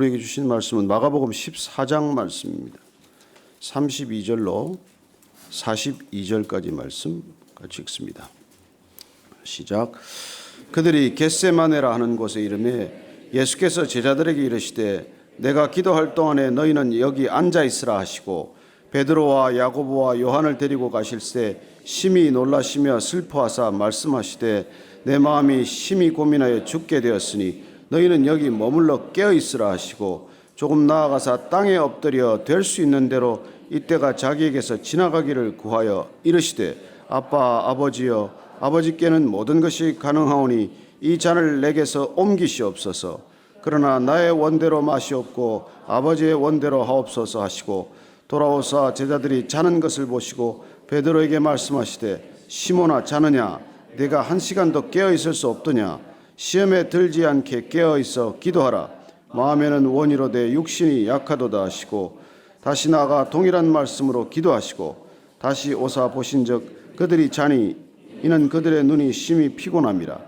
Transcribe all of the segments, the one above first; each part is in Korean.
우리에게 주신 말씀은 마가복음 14장 말씀입니다. 32절로 42절까지 말씀 같이 읽습니다. 시작. 그들이 겟세마네라 하는 곳에 이름에 예수께서 제자들에게 이르시되 내가 기도할 동안에 너희는 여기 앉아 있으라 하시고 베드로와 야고보와 요한을 데리고 가실새 심히 놀라시며 슬퍼하사 말씀하시되 내 마음이 심히 고민하여 죽게 되었으니 너희는 여기 머물러 깨어 있으라 하시고 조금 나아가사 땅에 엎드려 될 수 있는 대로 이때가 자기에게서 지나가기를 구하여 이르시되 아빠 아버지여 아버지께는 모든 것이 가능하오니 이 잔을 내게서 옮기시옵소서. 그러나 나의 원대로 마시옵고 아버지의 원대로 하옵소서 하시고 돌아오사 제자들이 자는 것을 보시고 베드로에게 말씀하시되 시몬아 자느냐? 내가 한 시간도 깨어 있을 수 없더냐 시험에 들지 않게 깨어 있어 기도하라. 마음에는 원이로되 육신이 약하도다 하시고 다시 나아가 동일한 말씀으로 기도하시고 다시 오사 보신즉 그들이 자니 이는 그들의 눈이 심히 피곤함이라.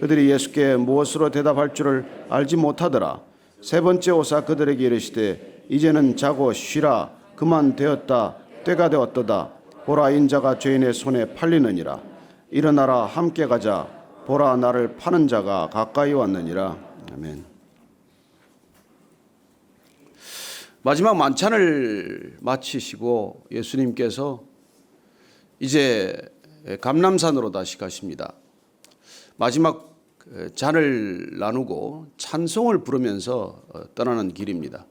그들이 예수께 무엇으로 대답할 줄을 알지 못하더라. 세 번째 오사 그들에게 이르시되 이제는 자고 쉬라. 그만 되었다. 때가 되었도다. 보라 인자가 죄인의 손에 팔리느니라. 일어나라 함께 가자 보라 나를 파는 자가 가까이 왔느니라 아멘. 마지막 만찬을 마치시고 예수님께서 이제 감남산으로 다시 가십니다. 마지막 잔을 나누고 찬송을 부르면서 떠나는 길입니다.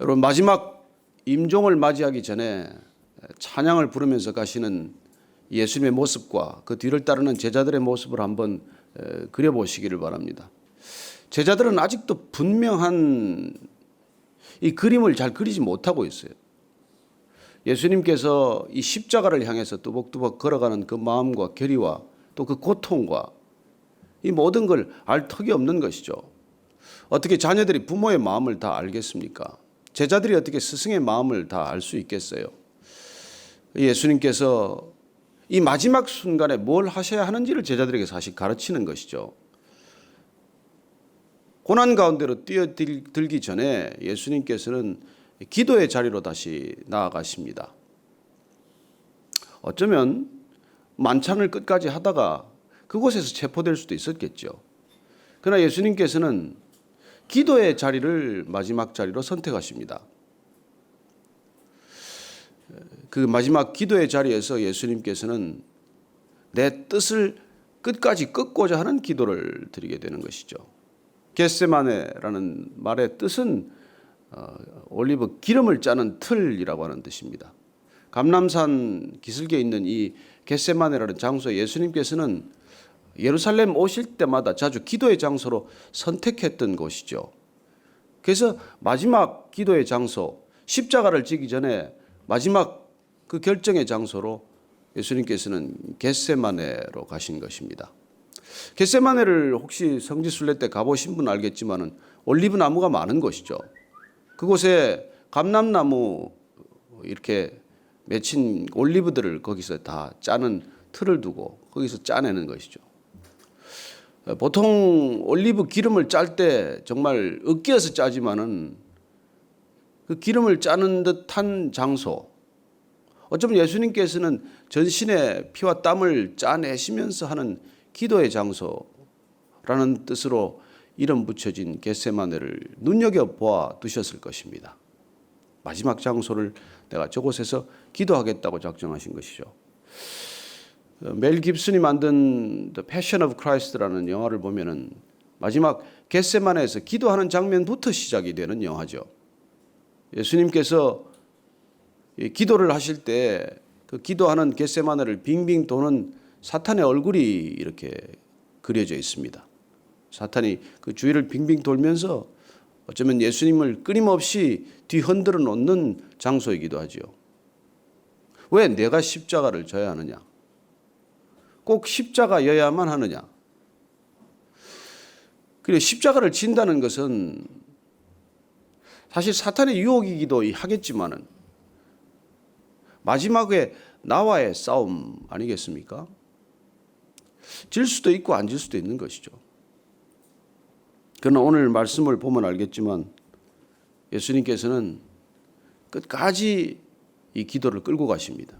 여러분 마지막 임종을 맞이하기 전에 찬양을 부르면서 가시는 예수님의 모습과 그 뒤를 따르는 제자들의 모습을 한번 그려보시기를 바랍니다. 제자들은 아직도 분명한 이 그림을 잘 그리지 못하고 있어요. 예수님께서 이 십자가를 향해서 뚜벅뚜벅 걸어가는 그 마음과 결의와 또 그 고통과 이 모든 걸 알 턱이 없는 것이죠. 어떻게 자녀들이 부모의 마음을 다 알겠습니까? 제자들이 어떻게 스승의 마음을 다 알 수 있겠어요? 예수님께서 이 마지막 순간에 뭘 하셔야 하는지를 제자들에게 사실 가르치는 것이죠. 고난 가운데로 뛰어들기 전에 예수님께서는 기도의 자리로 다시 나아가십니다. 어쩌면 만찬을 끝까지 하다가 그곳에서 체포될 수도 있었겠죠. 그러나 예수님께서는 기도의 자리를 마지막 자리로 선택하십니다. 그 마지막 기도의 자리에서 예수님께서는 내 뜻을 끝까지 끝고자 하는 기도를 드리게 되는 것이죠. 겟세마네라는 말의 뜻은 어, 올리브 기름을 짜는 틀이라고 하는 뜻입니다. 감남산 기슭에 있는 이 겟세마네라는 장소에 예수님께서는 예루살렘 오실 때마다 자주 기도의 장소로 선택했던 곳이죠. 그래서 마지막 기도의 장소, 십자가를 지기 전에 마지막 그 결정의 장소로 예수님께서는 겟세마네로 가신 것입니다. 겟세마네를 혹시 성지순례 때 가보신 분 알겠지만은 올리브 나무가 많은 곳이죠. 그곳에 감람나무 이렇게 맺힌 올리브들을 거기서 다 짜는 틀을 두고 거기서 짜내는 것이죠. 보통 올리브 기름을 짤 때 정말 으깨어서 짜지만은 그 기름을 짜는 듯한 장소. 어쩌면 예수님께서는 전신의 피와 땀을 짜내시면서 하는 기도의 장소라는 뜻으로 이름 붙여진 겟세마네를 눈여겨 보아 두셨을 것입니다. 마지막 장소를 내가 저곳에서 기도하겠다고 작정하신 것이죠. 멜 깁슨이 만든 The Passion of Christ라는 영화를 보면은 마지막 겟세마네에서 기도하는 장면부터 시작이 되는 영화죠. 예수님께서 기도를 하실 때 그 기도하는 겟세마네를 빙빙 도는 사탄의 얼굴이 이렇게 그려져 있습니다. 사탄이 그 주위를 빙빙 돌면서 어쩌면 예수님을 끊임없이 뒤흔들어 놓는 장소이기도 하지요. 왜 내가 십자가를 져야 하느냐? 꼭 십자가여야만 하느냐? 그리고 십자가를 진다는 것은 사실 사탄의 유혹이기도 하겠지만은 마지막에 나와의 싸움 아니겠습니까? 질 수도 있고 안 질 수도 있는 것이죠. 그러나 오늘 말씀을 보면 알겠지만 예수님께서는 끝까지 이 기도를 끌고 가십니다.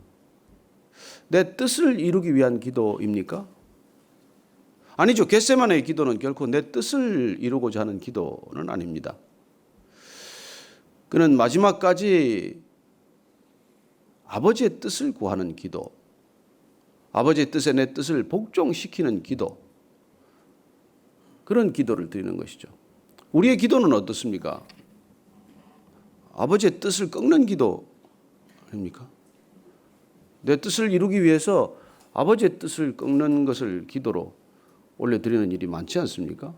내 뜻을 이루기 위한 기도입니까? 아니죠. 겟세만의 기도는 결코 내 뜻을 이루고자 하는 기도는 아닙니다. 그는 마지막까지 아버지의 뜻을 구하는 기도, 아버지의 뜻에 내 뜻을 복종시키는 기도, 그런 기도를 드리는 것이죠. 우리의 기도는 어떻습니까? 아버지의 뜻을 꺾는 기도 아닙니까? 내 뜻을 이루기 위해서 아버지의 뜻을 꺾는 것을 기도로 올려드리는 일이 많지 않습니까?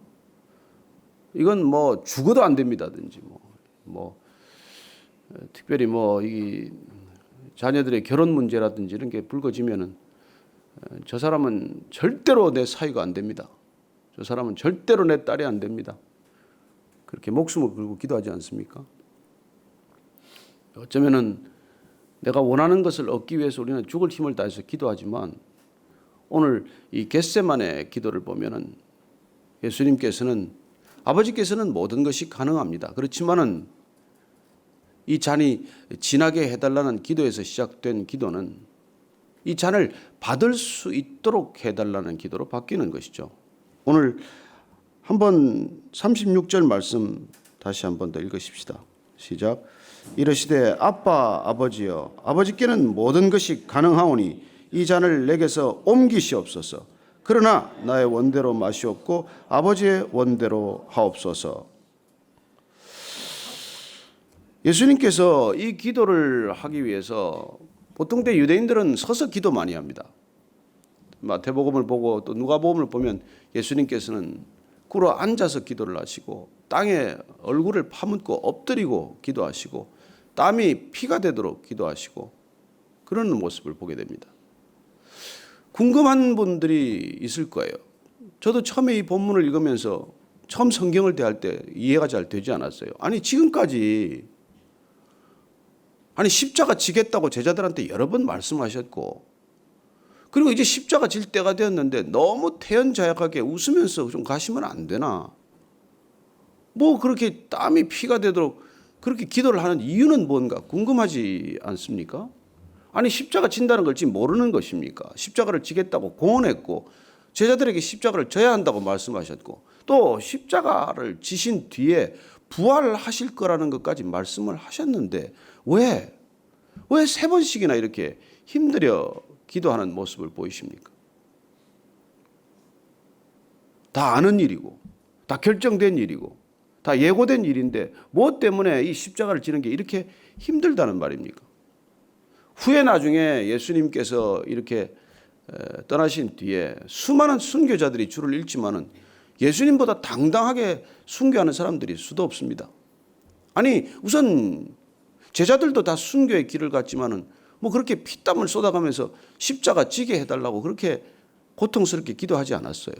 이건 뭐 죽어도 안 됩니다든지 뭐, 뭐 특별히 뭐 이 자녀들의 결혼 문제라든지 이런 게 불거지면은 저 사람은 절대로 내 사위가 안 됩니다. 저 사람은 절대로 내 딸이 안 됩니다. 그렇게 목숨을 걸고 기도하지 않습니까? 어쩌면은 내가 원하는 것을 얻기 위해서 우리는 죽을 힘을 다해서 기도하지만 오늘 이 겟세만의 기도를 보면은 예수님께서는 아버지께서는 모든 것이 가능합니다. 그렇지만은 이 잔이 진하게 해달라는 기도에서 시작된 기도는 이 잔을 받을 수 있도록 해달라는 기도로 바뀌는 것이죠. 오늘 한번 36절 말씀 다시 한 번 더 읽으십시다. 시작. 이르시되 아빠 아버지여 아버지께는 모든 것이 가능하오니 이 잔을 내게서 옮기시옵소서. 그러나 나의 원대로 마시옵고 아버지의 원대로 하옵소서. 예수님께서 이 기도를 하기 위해서 보통 때 유대인들은 서서 기도 많이 합니다. 마태복음을 보고 또 누가복음을 보면 예수님께서는 꿇어 앉아서 기도를 하시고 땅에 얼굴을 파묻고 엎드리고 기도하시고 땀이 피가 되도록 기도하시고 그런 모습을 보게 됩니다. 궁금한 분들이 있을 거예요. 저도 처음에 이 본문을 읽으면서 처음 성경을 대할 때 이해가 잘 되지 않았어요. 아니 지금까지 아니 십자가 지겠다고 제자들한테 여러 번 말씀하셨고 그리고 이제 십자가 질 때가 되었는데 너무 태연자약하게 웃으면서 좀 가시면 안 되나? 뭐 그렇게 땀이 피가 되도록 그렇게 기도를 하는 이유는 뭔가 궁금하지 않습니까? 아니 십자가 진다는 걸 지금 모르는 것입니까? 십자가를 지겠다고 공언했고 제자들에게 십자가를 져야 한다고 말씀하셨고 또 십자가를 지신 뒤에 부활하실 거라는 것까지 말씀을 하셨는데 왜? 왜 세 번씩이나 이렇게 힘들여 기도하는 모습을 보이십니까? 다 아는 일이고, 다 결정된 일이고, 다 예고된 일인데, 뭐 때문에 이 십자가를 지는 게 이렇게 힘들다는 말입니까? 후에 나중에 예수님께서 이렇게 떠나신 뒤에 수많은 순교자들이 줄을 읽지만은 예수님보다 당당하게 순교하는 사람들이 수도 없습니다. 아니, 우선 제자들도 다 순교의 길을 갔지만은 뭐 그렇게 피땀을 쏟아가면서 십자가 지게 해달라고 그렇게 고통스럽게 기도하지 않았어요.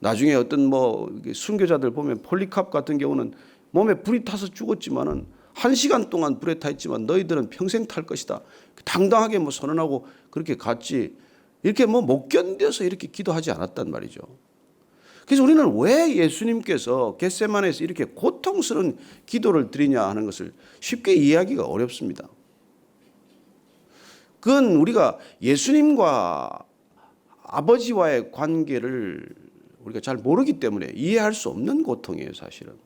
나중에 어떤 뭐 순교자들 보면 폴리캅 같은 경우는 몸에 불이 타서 죽었지만은 한 시간 동안 불에 타 있지만 너희들은 평생 탈 것이다. 당당하게 뭐 선언하고 그렇게 갔지. 이렇게 뭐 못 견뎌서 이렇게 기도하지 않았단 말이죠. 그래서 우리는 왜 예수님께서 겟세만에서 이렇게 고통스러운 기도를 드리냐 하는 것을 쉽게 이해하기가 어렵습니다. 그건 우리가 예수님과 아버지와의 관계를 우리가 잘 모르기 때문에 이해할 수 없는 고통이에요, 사실은.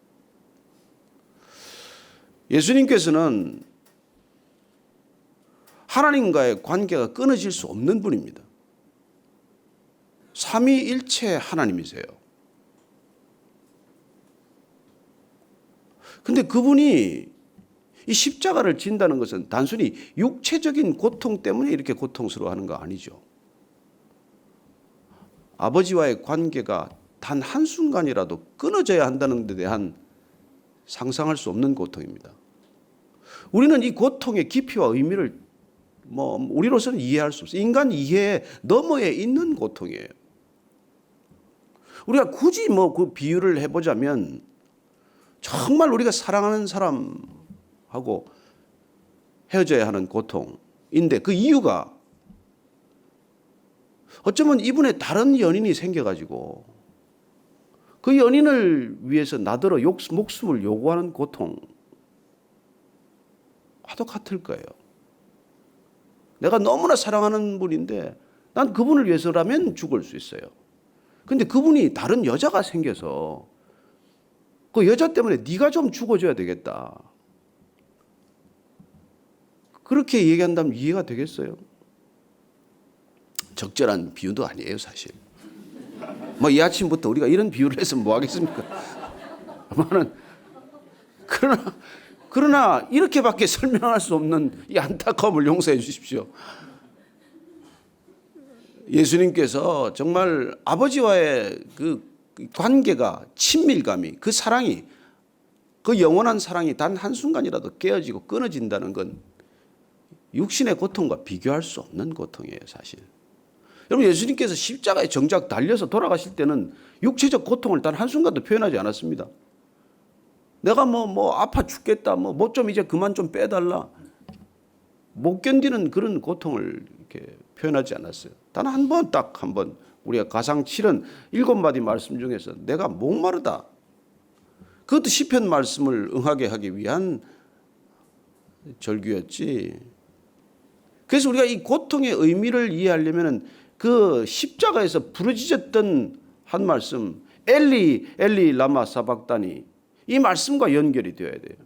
예수님께서는 하나님과의 관계가 끊어질 수 없는 분입니다. 삼위일체 하나님이세요. 근데 그분이 이 십자가를 진다는 것은 단순히 육체적인 고통 때문에 이렇게 고통스러워하는 거 아니죠. 아버지와의 관계가 단 한순간이라도 끊어져야 한다는 데 대한 상상할 수 없는 고통입니다. 우리는 이 고통의 깊이와 의미를 뭐 우리로서는 이해할 수 없어요. 인간 이해 너머에 있는 고통이에요. 우리가 굳이 뭐 그 비유를 해보자면 정말 우리가 사랑하는 사람하고 헤어져야 하는 고통인데 그 이유가 어쩌면 이분의 다른 연인이 생겨가지고 그 연인을 위해서 나더러 욕, 목숨을 요구하는 고통 와도 같을 거예요. 내가 너무나 사랑하는 분인데 난 그분을 위해서라면 죽을 수 있어요. 근데 그분이 다른 여자가 생겨서 그 여자 때문에 네가 좀 죽어줘야 되겠다. 그렇게 얘기한다면 이해가 되겠어요? 적절한 비유도 아니에요, 사실. 뭐이 아침부터 우리가 이런 비유를 해서 뭐 하겠습니까? 아마는 그러나 그러나 이렇게밖에 설명할 수 없는 이 안타까움을 용서해 주십시오. 예수님께서 정말 아버지와의 그 관계가 친밀감이 그 사랑이 그 영원한 사랑이 단 한순간이라도 깨어지고 끊어진다는 건 육신의 고통과 비교할 수 없는 고통이에요, 사실. 여러분 예수님께서 십자가에 정작 달려서 돌아가실 때는 육체적 고통을 단 한순간도 표현하지 않았습니다. 내가 뭐, 뭐, 아파 죽겠다, 뭐, 뭐 좀 이제 그만 좀 빼달라. 못 견디는 그런 고통을 이렇게 표현하지 않았어요. 단 한 번, 딱 한 번, 우리가 가상 칠은 일곱 마디 말씀 중에서 내가 목마르다. 그것도 시편 말씀을 응하게 하기 위한 절규였지. 그래서 우리가 이 고통의 의미를 이해하려면은 그 십자가에서 부르짖었던 한 말씀, 엘리, 엘리 라마 사박다니 이 말씀과 연결이 되어야 돼요.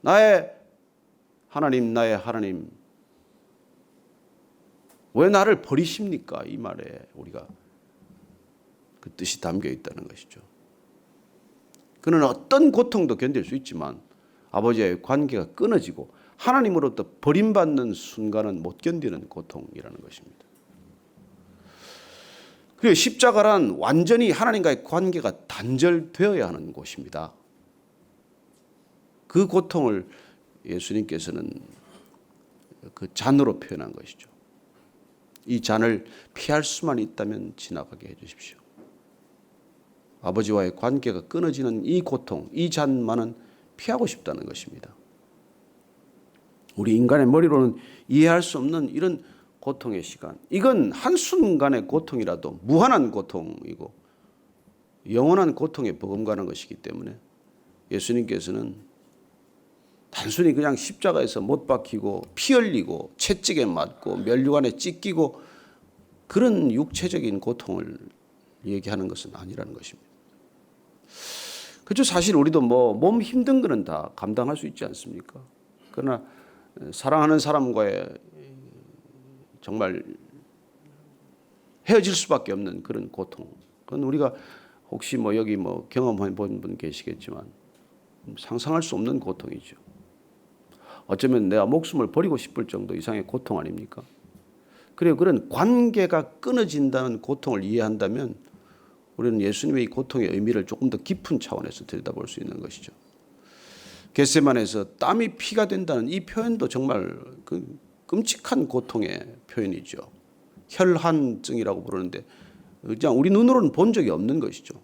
나의 하나님, 나의 하나님, 왜 나를 버리십니까? 이 말에 우리가 그 뜻이 담겨 있다는 것이죠. 그는 어떤 고통도 견딜 수 있지만 아버지와의 관계가 끊어지고 하나님으로부터 버림받는 순간은 못 견디는 고통이라는 것입니다. 그리고 십자가란 완전히 하나님과의 관계가 단절되어야 하는 곳입니다. 그 고통을 예수님께서는 그 잔으로 표현한 것이죠. 이 잔을 피할 수만 있다면 지나가게 해 주십시오. 아버지와의 관계가 끊어지는 이 고통, 이 잔만은 피하고 싶다는 것입니다. 우리 인간의 머리로는 이해할 수 없는 이런 고통의 시간. 이건 한순간의 고통이라도 무한한 고통이고 영원한 고통에 버금가는 것이기 때문에 예수님께서는 단순히 그냥 십자가에서 못 박히고 피 흘리고 채찍에 맞고 멸류관에 찢기고 그런 육체적인 고통을 얘기하는 것은 아니라는 것입니다. 그렇죠. 사실 우리도 뭐 몸 힘든 거는 다 감당할 수 있지 않습니까? 그러나 사랑하는 사람과의 정말 헤어질 수밖에 없는 그런 고통. 그건 우리가 혹시 뭐 여기 뭐 경험해 본 분 계시겠지만 상상할 수 없는 고통이죠. 어쩌면 내가 목숨을 버리고 싶을 정도 이상의 고통 아닙니까? 그리고 그런 관계가 끊어진다는 고통을 이해한다면 우리는 예수님의 이 고통의 의미를 조금 더 깊은 차원에서 들여다볼 수 있는 것이죠. 겟세만에서 땀이 피가 된다는 이 표현도 정말 그 끔찍한 고통의 표현이죠. 혈한증이라고 부르는데 그냥 우리 눈으로는 본 적이 없는 것이죠.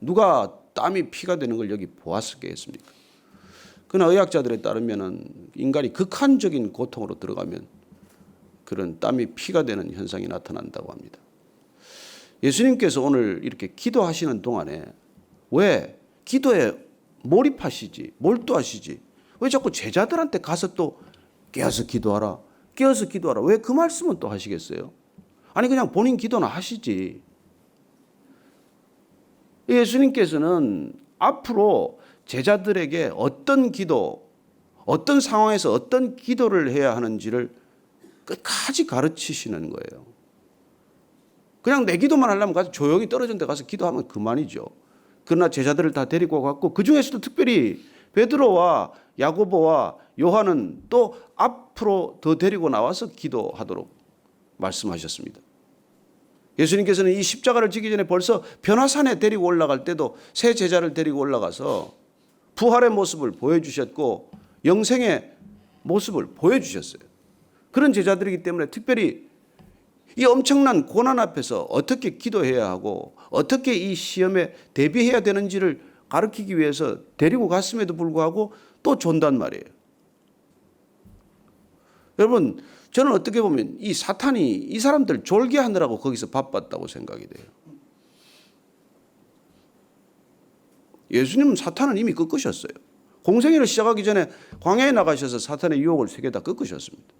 누가 땀이 피가 되는 걸 여기 보았겠습니까? 그러나 의학자들에 따르면은 인간이 극한적인 고통으로 들어가면 그런 땀이 피가 되는 현상이 나타난다고 합니다. 예수님께서 오늘 이렇게 기도하시는 동안에 왜 기도에 몰입하시지, 몰두하시지? 왜 자꾸 제자들한테 가서 또 깨어서 기도하라, 깨어서 기도하라. 왜 그 말씀은 또 하시겠어요? 아니 그냥 본인 기도나 하시지. 예수님께서는 앞으로 제자들에게 어떤 기도, 어떤 상황에서 어떤 기도를 해야 하는지를 끝까지 가르치시는 거예요. 그냥 내 기도만 하려면 가서 조용히 떨어진 데 가서 기도하면 그만이죠. 그러나 제자들을 다 데리고 갔고 그 중에서도 특별히 베드로와 야고보와 요한은 또 앞으로 더 데리고 나와서 기도하도록 말씀하셨습니다. 예수님께서는 이 십자가를 지기 전에 벌써 변화산에 데리고 올라갈 때도 새 제자를 데리고 올라가서 부활의 모습을 보여주셨고 영생의 모습을 보여주셨어요. 그런 제자들이기 때문에 특별히 이 엄청난 고난 앞에서 어떻게 기도해야 하고 어떻게 이 시험에 대비해야 되는지를 가르치기 위해서 데리고 갔음에도 불구하고 또 존단 말이에요. 여러분, 저는 어떻게 보면 이 사탄이 이 사람들 졸게 하느라고 거기서 바빴다고 생각이 돼요. 예수님은 사탄은 이미 꺾으셨어요. 공생애를 시작하기 전에 광야에 나가셔서 사탄의 유혹을 세 개 다 꺾으셨습니다.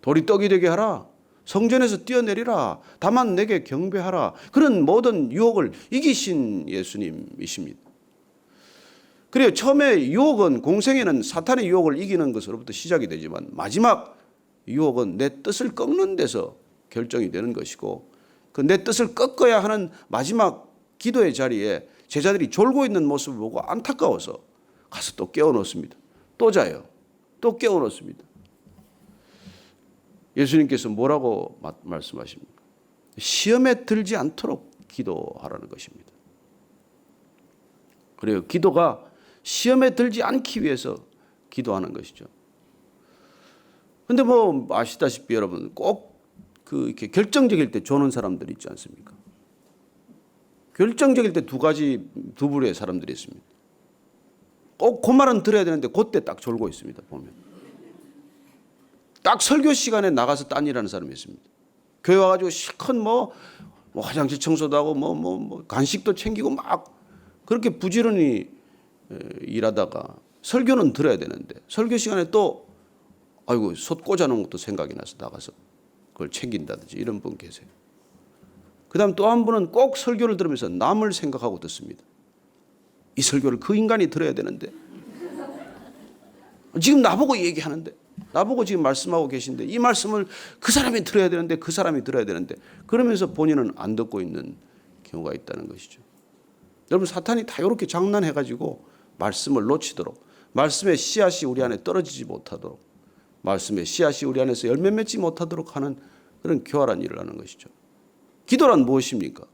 돌이 떡이 되게 하라. 성전에서 뛰어내리라. 다만 내게 경배하라. 그런 모든 유혹을 이기신 예수님이십니다. 그래요. 처음에 유혹은 공생에는 사탄의 유혹을 이기는 것으로부터 시작이 되지만 마지막 유혹은 내 뜻을 꺾는 데서 결정이 되는 것이고 그 내 뜻을 꺾어야 하는 마지막 기도의 자리에 제자들이 졸고 있는 모습을 보고 안타까워서 가서 또 깨워놓습니다. 또 자요. 또 깨워놓습니다. 예수님께서 뭐라고 마- 말씀하십니까? 시험에 들지 않도록 기도하라는 것입니다. 그래요. 기도가 시험에 들지 않기 위해서 기도하는 것이죠. 근데 뭐 아시다시피 여러분 꼭 그 이렇게 결정적일 때 조는 사람들이 있지 않습니까? 결정적일 때 두 가지 두 부류의 사람들이 있습니다. 꼭그 말은 들어야 되는데 그때 딱 졸고 있습니다. 보면 딱 설교 시간에 나가서 딴 일하는 사람이 있습니다. 교회 와가지고 실컷 뭐, 뭐 화장실 청소도 하고 뭐, 뭐, 뭐 간식도 챙기고 막 그렇게 부지런히 에, 일하다가 설교는 들어야 되는데 설교 시간에 또 아이고 솥 꽂아놓은 것도 생각이 나서 나가서 그걸 챙긴다든지 이런 분 계세요. 그 다음 또 한 분은 꼭 설교를 들으면서 남을 생각하고 듣습니다. 이 설교를 그 인간이 들어야 되는데 지금 나보고 얘기하는데 나보고 지금 말씀하고 계신데 이 말씀을 그 사람이 들어야 되는데 그 사람이 들어야 되는데 그러면서 본인은 안 듣고 있는 경우가 있다는 것이죠. 여러분 사탄이 다 이렇게 장난해 가지고 말씀을 놓치도록 말씀의 씨앗이 우리 안에 떨어지지 못하도록 말씀의 씨앗이 우리 안에서 열매 맺지 못하도록 하는 그런 교활한 일을 하는 것이죠. 기도란 무엇입니까?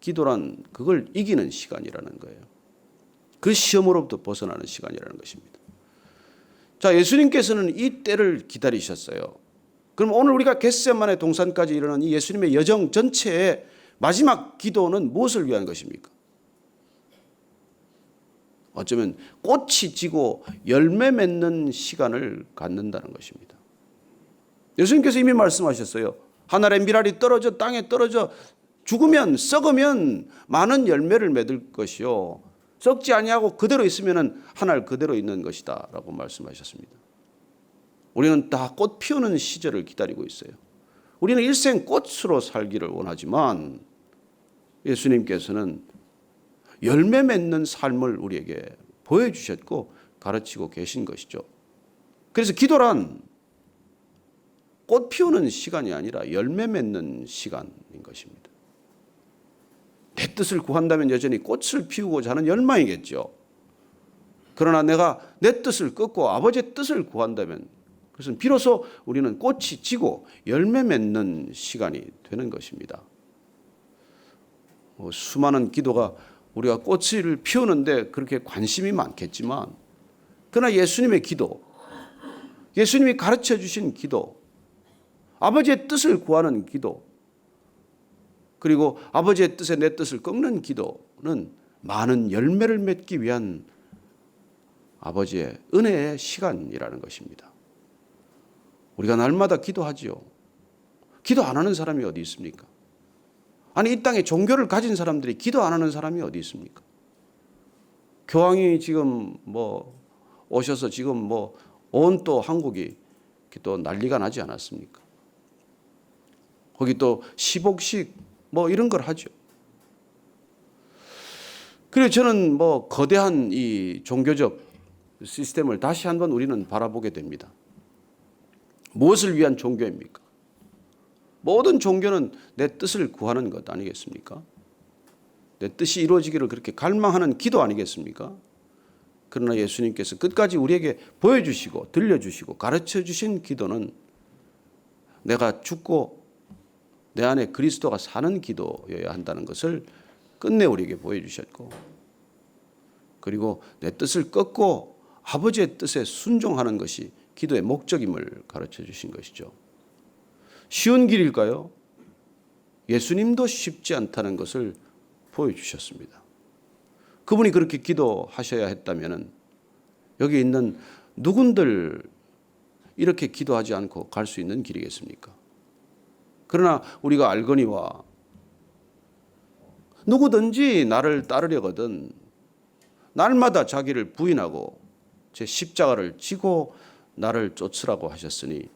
기도란 그걸 이기는 시간이라는 거예요. 그 시험으로부터 벗어나는 시간이라는 것입니다. 자, 예수님께서는 이 때를 기다리셨어요. 그럼 오늘 우리가 겟세만의 동산까지 이르는 이 예수님의 여정 전체의 마지막 기도는 무엇을 위한 것입니까? 어쩌면 꽃이 지고 열매 맺는 시간을 갖는다는 것입니다. 예수님께서 이미 말씀하셨어요. 하늘의 미랄이 떨어져 땅에 떨어져 죽으면 썩으면 많은 열매를 맺을 것이요. 썩지 아니하고 그대로 있으면은 하늘 그대로 있는 것이다라고 말씀하셨습니다. 우리는 다 꽃 피우는 시절을 기다리고 있어요. 우리는 일생 꽃으로 살기를 원하지만 예수님께서는 열매 맺는 삶을 우리에게 보여주셨고 가르치고 계신 것이죠. 그래서 기도란 꽃 피우는 시간이 아니라 열매 맺는 시간인 것입니다. 내 뜻을 구한다면 여전히 꽃을 피우고자 하는 열망이겠죠. 그러나 내가 내 뜻을 끊고 아버지의 뜻을 구한다면 그것은 비로소 우리는 꽃이 지고 열매 맺는 시간이 되는 것입니다. 뭐 수많은 기도가 우리가 꽃을 피우는데 그렇게 관심이 많겠지만 그러나 예수님의 기도, 예수님이 가르쳐 주신 기도, 아버지의 뜻을 구하는 기도, 그리고 아버지의 뜻에 내 뜻을 꺾는 기도는 많은 열매를 맺기 위한 아버지의 은혜의 시간이라는 것입니다. 우리가 날마다 기도하지요. 기도 안 하는 사람이 어디 있습니까? 아니 이 땅에 종교를 가진 사람들이 기도 안 하는 사람이 어디 있습니까? 교황이 지금 뭐 오셔서 지금 뭐 온 또 한국이 또 난리가 나지 않았습니까? 거기 또 시복식 뭐 이런 걸 하죠. 그래서 저는 뭐 거대한 이 종교적 시스템을 다시 한번 우리는 바라보게 됩니다. 무엇을 위한 종교입니까? 모든 종교는 내 뜻을 구하는 것 아니겠습니까? 내 뜻이 이루어지기를 그렇게 갈망하는 기도 아니겠습니까? 그러나 예수님께서 끝까지 우리에게 보여주시고 들려주시고 가르쳐 주신 기도는 내가 죽고 내 안에 그리스도가 사는 기도여야 한다는 것을 끝내 우리에게 보여주셨고 그리고 내 뜻을 꺾고 아버지의 뜻에 순종하는 것이 기도의 목적임을 가르쳐 주신 것이죠. 쉬운 길일까요? 예수님도 쉽지 않다는 것을 보여주셨습니다. 그분이 그렇게 기도하셔야 했다면 여기 있는 누군들 이렇게 기도하지 않고 갈 수 있는 길이겠습니까? 그러나 우리가 알거니와 누구든지 나를 따르려거든 날마다 자기를 부인하고 제 십자가를 지고 나를 쫓으라고 하셨으니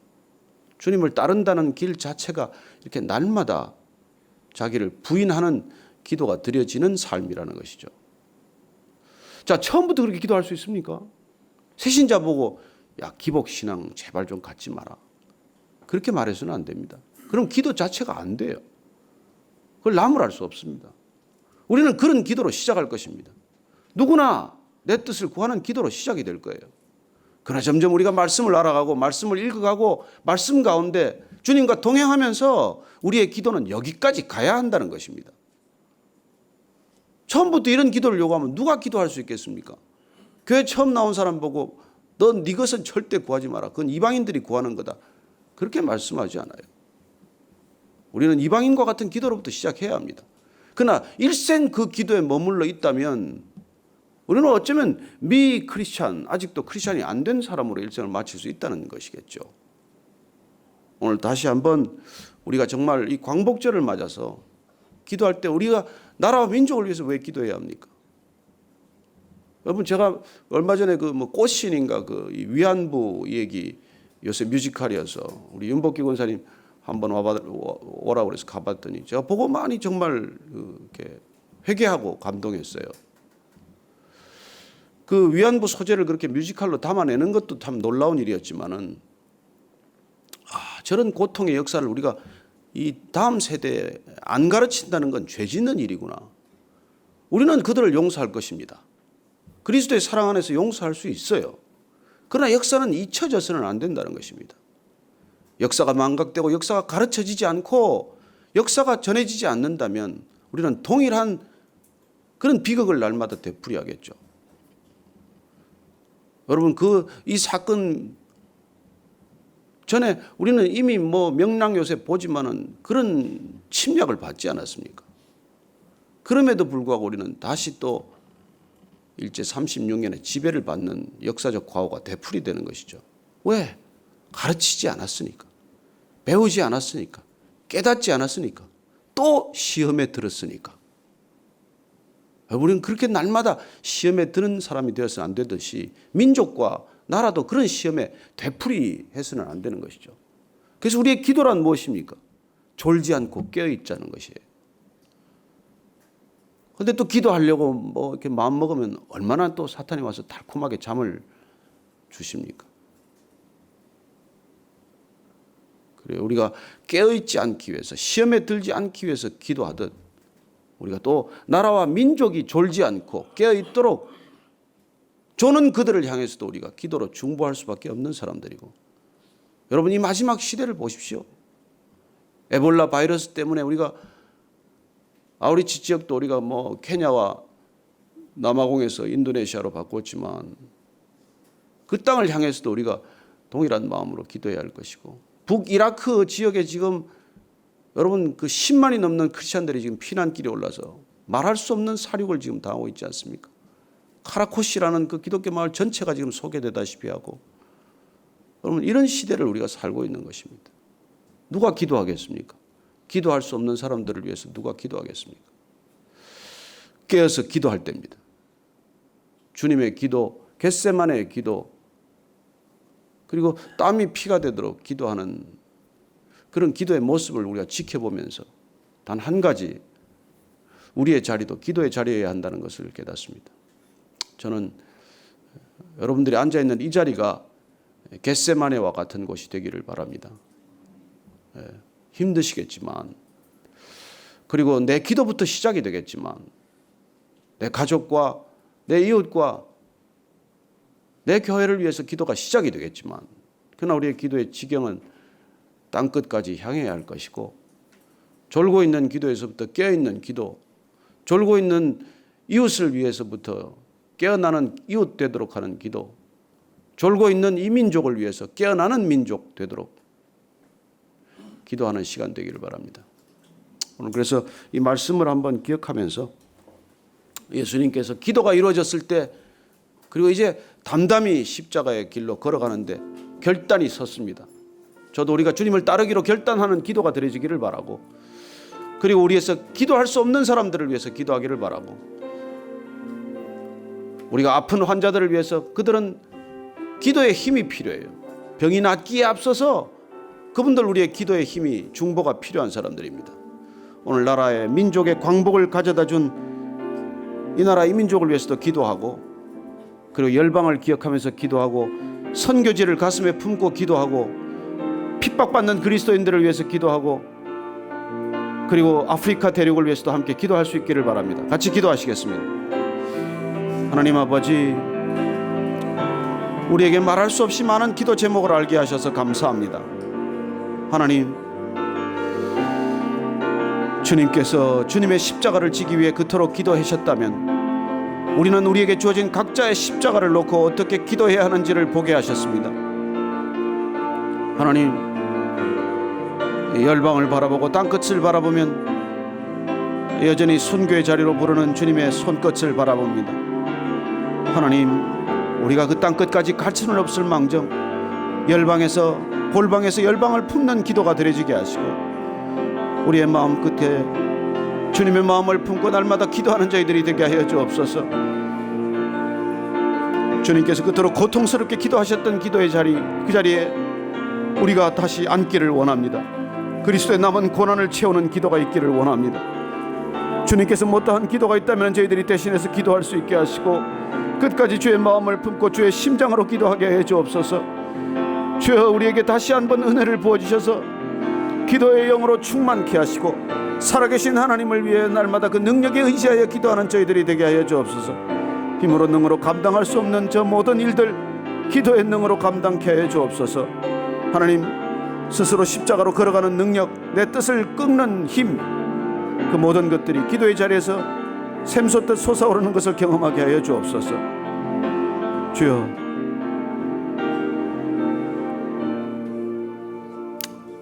주님을 따른다는 길 자체가 이렇게 날마다 자기를 부인하는 기도가 드려지는 삶이라는 것이죠. 자, 처음부터 그렇게 기도할 수 있습니까? 새신자 보고 야, 기복 신앙 제발 좀 갖지 마라. 그렇게 말해서는 안 됩니다. 그럼 기도 자체가 안 돼요. 그걸 나무랄 수 없습니다. 우리는 그런 기도로 시작할 것입니다. 누구나 내 뜻을 구하는 기도로 시작이 될 거예요. 그러나 점점 우리가 말씀을 알아가고 말씀을 읽어가고 말씀 가운데 주님과 동행하면서 우리의 기도는 여기까지 가야 한다는 것입니다. 처음부터 이런 기도를 요구하면 누가 기도할 수 있겠습니까? 교회 처음 나온 사람 보고 넌네 것은 절대 구하지 마라. 그건 이방인들이 구하는 거다. 그렇게 말씀하지 않아요. 우리는 이방인과 같은 기도로부터 시작해야 합니다. 그러나 일생 그 기도에 머물러 있다면 우리는 어쩌면 미 크리스찬 아직도 크리스찬이 안 된 사람으로 일생을 마칠 수 있다는 것이겠죠. 오늘 다시 한번 우리가 정말 이 광복절을 맞아서 기도할 때 우리가 나라와 민족을 위해서 왜 기도해야 합니까? 여러분 제가 얼마 전에 그 뭐 꽃신인가 그이 위안부 얘기 요새 뮤지컬이어서 우리 윤복기 권사님 한번 와봐 오라고 그래서 가봤더니 제가 보고 많이 정말 그 이렇게 회개하고 감동했어요. 그 위안부 소재를 그렇게 뮤지컬로 담아내는 것도 참 놀라운 일이었지만은 아, 저런 고통의 역사를 우리가 이 다음 세대에 안 가르친다는 건 죄 짓는 일이구나. 우리는 그들을 용서할 것입니다. 그리스도의 사랑 안에서 용서할 수 있어요. 그러나 역사는 잊혀져서는 안 된다는 것입니다. 역사가 망각되고 역사가 가르쳐지지 않고 역사가 전해지지 않는다면 우리는 동일한 그런 비극을 날마다 되풀이하겠죠. 여러분 그 이 사건 전에 우리는 이미 뭐 명랑 요새 보지만은 그런 침략을 받지 않았습니까? 그럼에도 불구하고 우리는 다시 또 일제 36년의 지배를 받는 역사적 과오가 되풀이되는 것이죠. 왜? 가르치지 않았으니까. 배우지 않았으니까. 깨닫지 않았으니까. 또 시험에 들었으니까. 우리는 그렇게 날마다 시험에 드는 사람이 되어서는 안 되듯이 민족과 나라도 그런 시험에 되풀이 해서는 안 되는 것이죠. 그래서 우리의 기도란 무엇입니까? 졸지 않고 깨어 있자는 것이에요. 근데 또 기도하려고 뭐 이렇게 마음 먹으면 얼마나 또 사탄이 와서 달콤하게 잠을 주십니까? 그래 우리가 깨어 있지 않기 위해서 시험에 들지 않기 위해서 기도하듯 우리가 또 나라와 민족이 졸지 않고 깨어 있도록 조는 그들을 향해서도 우리가 기도로 중보할 수밖에 없는 사람들이고. 여러분 이 마지막 시대를 보십시오. 에볼라 바이러스 때문에 우리가 아우리치 지역도 우리가 뭐 케냐와 남아공에서 인도네시아로 바꿨지만 그 땅을 향해서도 우리가 동일한 마음으로 기도해야 할 것이고 북이라크 지역에 지금 여러분 그 10만이 넘는 크리스천들이 지금 피난길에 올라서 말할 수 없는 사륙을 지금 당하고 있지 않습니까? 카라코시라는 그 기독교 마을 전체가 지금 소개되다시피 하고 여러분 이런 시대를 우리가 살고 있는 것입니다. 누가 기도하겠습니까? 기도할 수 없는 사람들을 위해서 누가 기도하겠습니까? 깨어서 기도할 때입니다. 주님의 기도, 겟세만의 기도, 그리고 땀이 피가 되도록 기도하는 그런 기도의 모습을 우리가 지켜보면서 단 한 가지 우리의 자리도 기도의 자리여야 한다는 것을 깨닫습니다. 저는 여러분들이 앉아 있는 이 자리가 겟세마네와 같은 곳이 되기를 바랍니다. 예, 힘드시겠지만 그리고 내 기도부터 시작이 되겠지만 내 가족과 내 이웃과 내 교회를 위해서 기도가 시작이 되겠지만 그러나 우리의 기도의 지경은 땅 끝까지 향해야 할 것이고 졸고 있는 기도에서부터 깨어 있는 기도, 졸고 있는 이웃을 위해서부터 깨어나는 이웃 되도록 하는 기도, 졸고 있는 이 민족을 위해서 깨어나는 민족 되도록 기도하는 시간 되기를 바랍니다. 오늘 그래서 이 말씀을 한번 기억하면서 예수님께서 기도가 이루어졌을 때 그리고 이제 담담히 십자가의 길로 걸어가는데 결단이 섰습니다. 저도 우리가 주님을 따르기로 결단하는 기도가 드려지기를 바라고 그리고 우리에서 기도할 수 없는 사람들을 위해서 기도하기를 바라고 우리가 아픈 환자들을 위해서 그들은 기도의 힘이 필요해요. 병이 낫기에 앞서서 그분들 우리의 기도의 힘이 중보가 필요한 사람들입니다. 오늘 나라의 민족의 광복을 가져다 준 이 나라 이 민족을 위해서도 기도하고 그리고 열방을 기억하면서 기도하고 선교지를 가슴에 품고 기도하고 핍박받는 그리스도인들을 위해서 기도하고 그리고 아프리카 대륙을 위해서도 함께 기도할 수 있기를 바랍니다. 같이 기도하시겠습니다. 하나님 아버지 우리에게 말할 수 없이 많은 기도 제목을 알게 하셔서 감사합니다. 하나님 주님께서 주님의 십자가를 지기 위해 그토록 기도하셨다면 우리는 우리에게 주어진 각자의 십자가를 놓고 어떻게 기도해야 하는지를 보게 하셨습니다. 하나님 이 열방을 바라보고 땅끝을 바라보면 여전히 순교의 자리로 부르는 주님의 손끝을 바라봅니다. 하나님 우리가 그 땅끝까지 갈 수는 없을 망정 열방에서 골방에서 열방을 품는 기도가 드려지게 하시고 우리의 마음 끝에 주님의 마음을 품고 날마다 기도하는 저희들이 되게 하여 주옵소서. 주님께서 그토록 고통스럽게 기도하셨던 기도의 자리 그 자리에 우리가 다시 앉기를 원합니다. 그리스도의 남은 고난을 채우는 기도가 있기를 원합니다. 주님께서 못다한 기도가 있다면 저희들이 대신해서 기도할 수 있게 하시고 끝까지 주의 마음을 품고 주의 심장으로 기도하게 해 주옵소서. 주여 우리에게 다시 한번 은혜를 부어 주셔서 기도의 영으로 충만케 하시고 살아계신 하나님을 위해 날마다 그 능력에 의지하여 기도하는 저희들이 되게 하여 주옵소서. 힘으로 능으로 감당할 수 없는 저 모든 일들 기도의 능으로 감당케 하여 주옵소서. 하나님 스스로 십자가로 걸어가는 능력, 내 뜻을 꺾는 힘, 그 모든 것들이 기도의 자리에서 샘솟듯 솟아오르는 것을 경험하게 하여 주옵소서. 주여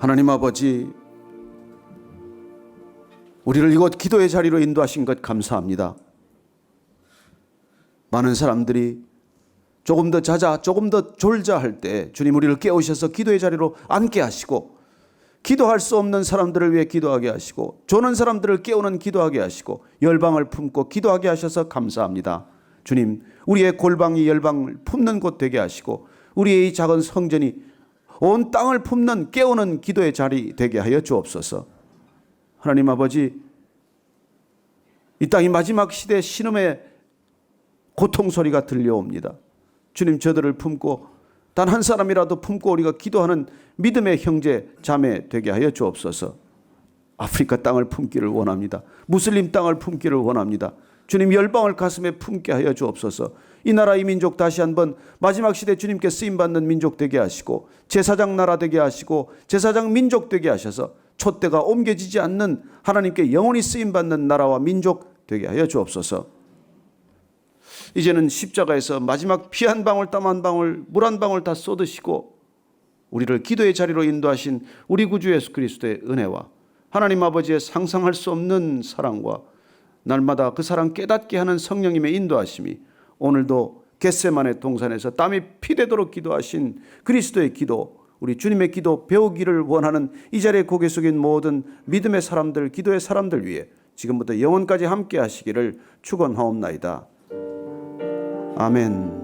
하나님 아버지 우리를 이곳 기도의 자리로 인도하신 것 감사합니다. 많은 사람들이 조금 더 자자, 조금 더 졸자 할 때 주님 우리를 깨우셔서 기도의 자리로 앉게 하시고 기도할 수 없는 사람들을 위해 기도하게 하시고 조는 사람들을 깨우는 기도하게 하시고 열방을 품고 기도하게 하셔서 감사합니다. 주님, 우리의 골방이 열방을 품는 곳 되게 하시고 우리의 이 작은 성전이 온 땅을 품는 깨우는 기도의 자리 되게 하여 주옵소서. 하나님 아버지, 이 땅이 마지막 시대 신음의 고통 소리가 들려옵니다. 주님 저들을 품고 단 한 사람이라도 품고 우리가 기도하는 믿음의 형제 자매 되게 하여 주옵소서. 아프리카 땅을 품기를 원합니다. 무슬림 땅을 품기를 원합니다. 주님 열방을 가슴에 품게 하여 주옵소서. 이 나라 이 민족 다시 한번 마지막 시대 주님께 쓰임 받는 민족 되게 하시고 제사장 나라 되게 하시고 제사장 민족 되게 하셔서 촛대가 옮겨지지 않는 하나님께 영원히 쓰임 받는 나라와 민족 되게 하여 주옵소서. 이제는 십자가에서 마지막 피 한 방울 땀 한 방울 물 한 방울 다 쏟으시고 우리를 기도의 자리로 인도하신 우리 구주 예수 그리스도의 은혜와 하나님 아버지의 상상할 수 없는 사랑과 날마다 그 사랑 깨닫게 하는 성령님의 인도하심이 오늘도 겟세만의 동산에서 땀이 피되도록 기도하신 그리스도의 기도 우리 주님의 기도 배우기를 원하는 이 자리에 고개 숙인 모든 믿음의 사람들 기도의 사람들 위해 지금부터 영원까지 함께 하시기를 축원하옵나이다. 아멘.